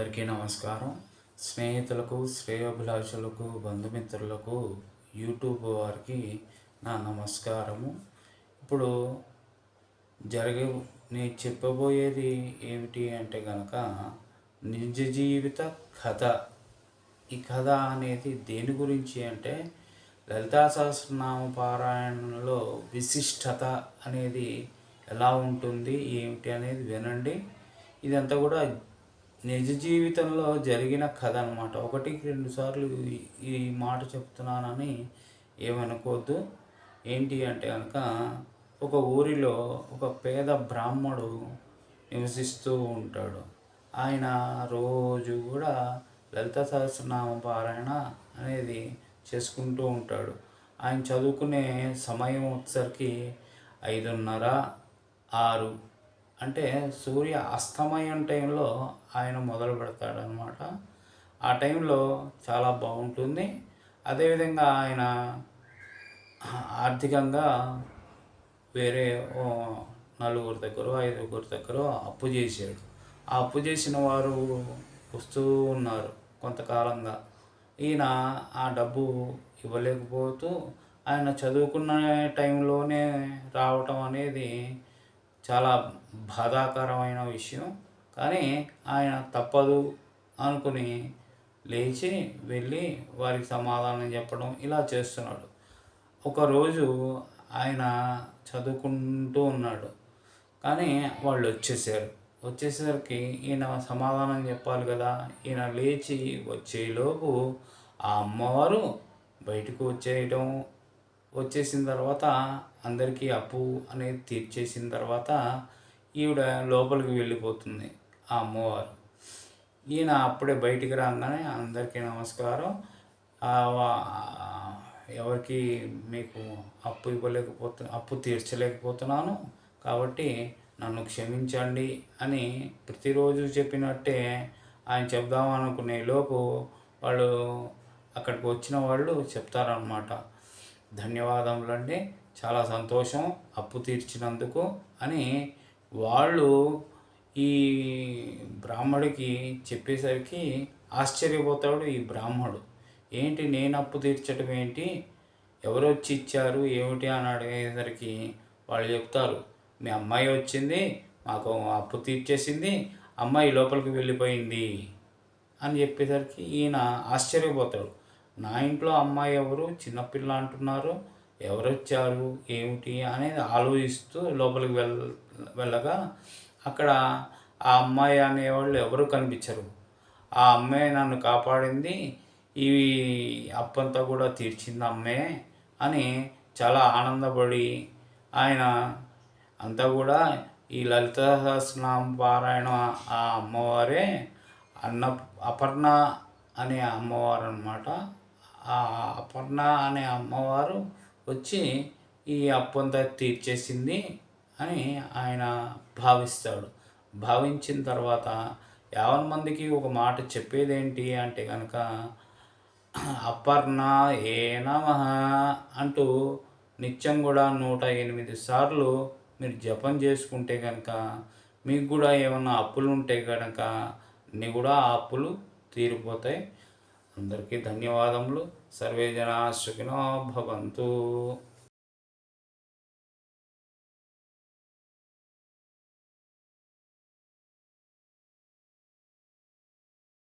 అందరికీ నమస్కారం. స్నేహితులకు శ్రేయోభిలాషులకు బంధుమిత్రులకు యూట్యూబ్ వారికి నా నమస్కారము. ఇప్పుడు జరిగే నేను చెప్పబోయేది ఏమిటి అంటే కనుక నిజ జీవిత కథ. ఈ కథ అనేది దేని గురించి అంటే లలితా సహస్రనామ పారాయణంలో విశిష్టత అనేది ఎలా ఉంటుంది ఏమిటి అనేది వినండి. ఇదంతా కూడా నిజ జీవితంలో జరిగిన కథ అనమాట ఒకటికి రెండు సార్లు ఈ- మాట చెప్తున్నానని ఏమనుకోవద్దు. ఏంటి అంటే కనుక ఒక ఊరిలో ఒక పేద బ్రాహ్మడు నివసిస్తూ ఉంటాడు. ఆయన రోజు కూడా లలిత సహస్రనామ పారాయణ అనేది చేసుకుంటూ ఉంటాడు. ఆయన చదువుకునే సమయం వచ్చేసరికి ఐదున్నర ఆరు అంటే సూర్య అస్తమయం టైంలో ఆయన మొదలు పెడతాడనమాట ఆ టైంలో చాలా బాగుంటుంది. అదేవిధంగా ఆయన ఆర్థికంగా వేరే ఓ నలుగురు దగ్గర ఐదుగురు దగ్గర అప్పు చేశాడు. ఆ అప్పు చేసిన వారు వస్తూ ఉన్నారు కొంతకాలంగా. ఈయన ఆ డబ్బు ఇవ్వలేకపోతూ ఆయన చదువుకున్న టైంలోనే రావటం అనేది చాలా బాధాకరమైన విషయం. కానీ ఆయన తప్పదు అనుకుని లేచి వెళ్ళి వారికి సమాధానం చెప్పడం ఇలా చేస్తున్నాడు. ఒకరోజు ఆయన చదువుకుంటూ ఉన్నాడు. కానీ వాళ్ళు వచ్చేసారు. వచ్చేసరికి ఈయన సమాధానం చెప్పాలి కదా. ఈయన లేచి వచ్చేలోపు ఆ అమ్మవారు బయటకు వచ్చేయటం వచ్చేసిన తర్వాత అందరికీ అప్పు అనేది తీర్చేసిన తర్వాత ఈవిడ లోపలికి వెళ్ళిపోతుంది ఆ అమ్మవారు. ఈయన అప్పుడే బయటికి రాగానే అందరికీ నమస్కారం. ఎవరికి మీకు అప్పు ఇవ్వలేకపోతు అప్పు తీర్చలేకపోతున్నాను కాబట్టి నన్ను క్షమించండి అని ప్రతిరోజు చెప్పినట్టే ఆయన చెప్దామనుకునే లోపు వాళ్ళు అక్కడికి వచ్చిన వాళ్ళు చెప్తారనమాట ధన్యవాదములండి. చాలా సంతోషం అప్పు తీర్చినందుకు అని వాళ్ళు ఈ బ్రాహ్మడికి చెప్పేసరికి ఆశ్చర్యపోతాడు ఈ బ్రాహ్మడు. ఏంటి నేను అప్పు తీర్చడం ఏంటి? ఎవరు వచ్చి ఇచ్చారు? ఏమిటి? అని అడిగేసరికి వాళ్ళు చెప్తారు. మీ అమ్మాయి వచ్చింది మాకు అప్పు తీర్చేసింది అమ్మాయి లోపలికి వెళ్ళిపోయింది అని చెప్పేసరికి ఈయన ఆశ్చర్యపోతాడు. నా ఇంట్లో అమ్మాయి ఎవరు? చిన్నపిల్ల అంటున్నారు. ఎవరు వచ్చారు ఏమిటి? అనేది ఆలోచిస్తూ లోపలికి వెళ్ వెళ్ళగా అక్కడ ఆ అమ్మాయి అనేవాళ్ళు ఎవరు కనిపించరు. ఆ అమ్మాయి నన్ను కాపాడింది. ఈ అప్పంతా కూడా తీర్చింది అమ్మే అని చాలా ఆనందపడి ఆయన అంతా కూడా ఈ లలిత సహస్రనామ పారాయణ ఆ అమ్మవారే అన్న అపర్ణ అనే అమ్మవారు అనమాట అపర్ణ అనే అమ్మవారు వచ్చి ఈ అప్పంతా తీర్చేసింది అని ఆయన భావిస్తాడు. భావించిన తర్వాత యావన్ మందికి ఒక మాట చెప్పేదేంటి అంటే కనుక అపర్ణ ఏ నమ అంటూ నిత్యం కూడా నూట ఎనిమిది సార్లు మీరు జపం చేసుకుంటే కనుక మీకు కూడా ఏమన్నా అప్పులు ఉంటే కనుక అన్నీ కూడా ఆ అప్పులు తీరిపోతాయి. అందరికీ ధన్యవాదములు. సర్వే జనా సుఖినో భవంతు.